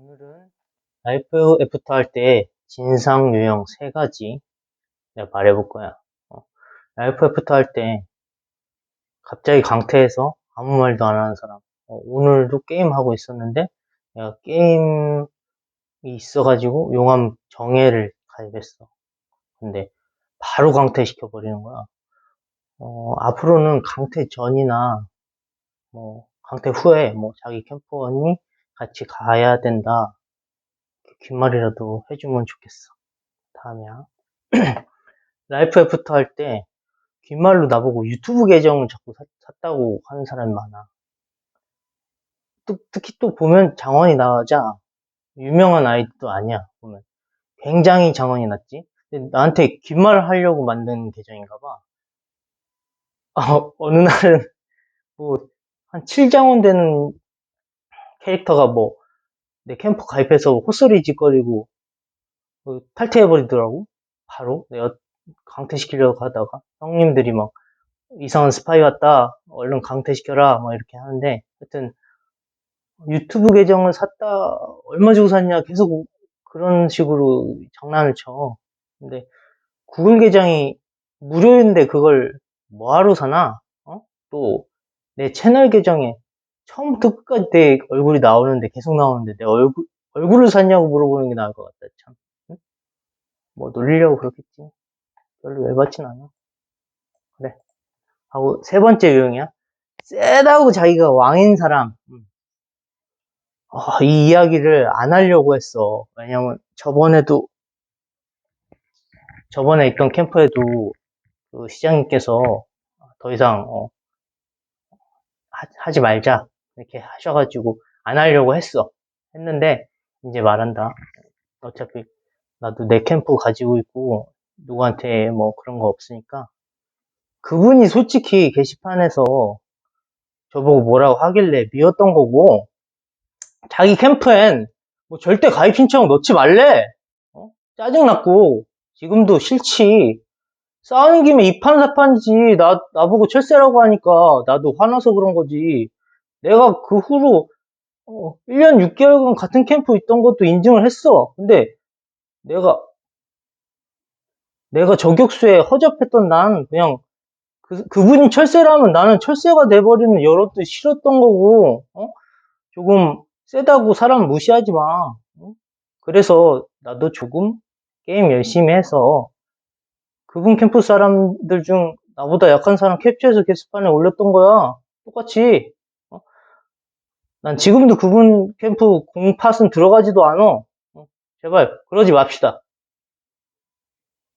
오늘은 라이프 애프터 할 때 진상 유형 세 가지 내가 말해볼 거야. 어, 라이프 애프터 할 때 갑자기 강퇴해서 아무 말도 안 하는 사람. 어, 오늘도 게임 하고 있었는데 내가 게임이 있어가지고 용암 정예를 가입했어. 근데 바로 강퇴시켜 버리는 거야. 어, 앞으로는 강퇴 전이나 뭐 강퇴 후에 뭐 자기 캠프원이 같이 가야 된다. 귓말이라도 해주면 좋겠어. 다음이야. 라이프 애프터 할때 귓말로 나보고 유튜브 계정을 자꾸 샀, 샀다고 하는 사람이 많아. 또, 특히 또 보면 장원이 나오자 유명한 아이디도 아니야. 보면 굉장히 장원이 났지. 근데 나한테 귓말을 하려고 만든 계정인가 봐. 어, 어느 날은 뭐 한 7장원 되는 캐릭터가 뭐 내 캠프 가입해서 헛소리 짓거리고 그 탈퇴해버리더라고. 바로 내가 강퇴시키려고 하다가 형님들이 막 이상한 스파이 왔다. 얼른 강퇴시켜라. 막 이렇게 하는데 하여튼 유튜브 계정을 샀다. 얼마 주고 샀냐. 계속 그런 식으로 장난을 쳐. 근데 구글 계정이 무료인데 그걸 뭐하러 사나? 어? 또 내 채널 계정에 처음부터 끝까지 내 얼굴이 나오는데 계속 나오는데 내 얼굴 얼굴을 샀냐고 물어보는 게 나을 것 같다 참. 응? 뭐 놀리려고 그렇겠지. 별로 열받진 않아. 그래. 하고 세 번째 유형이야. 세다고 자기가 왕인 사람. 음. 어, 이 이야기를 안 하려고 했어. 왜냐면 저번에도 저번에 있던 캠프에도 그 시장님께서 더 이상 어, 하, 지 말자 이렇게 하셔가지고 안 하려고 했어. 했는데 이제 말한다. 어차피 나도 내 캠프 가지고 있고 누구한테 뭐 그런 거 없으니까 그분이 솔직히 게시판에서 저보고 뭐라고 하길래 미웠던 거고 자기 캠프엔 뭐 절대 가입 신청 넣지 말래 어? 짜증났고 지금도 싫지 싸우는 김에 이판사판이지 나, 나보고 철새라고 하니까 나도 화나서 그런 거지 내가 그 후로 어, 1년 6개월간 같은 캠프 있던 것도 인증을 했어 근데 내가 내가 저격수에 허접했던 난 그냥 그, 그분이 철새라면 나는 철새가 돼버리는 여론도 싫었던 거고 어? 조금 세다고 사람 무시하지 마 어? 그래서 나도 조금 게임 열심히 해서 그분 캠프 사람들 중 나보다 약한 사람 캡처해서 게시판에 올렸던 거야 똑같이 어? 난 지금도 그분 캠프 공팟은 들어가지도 않아 어? 제발 그러지 맙시다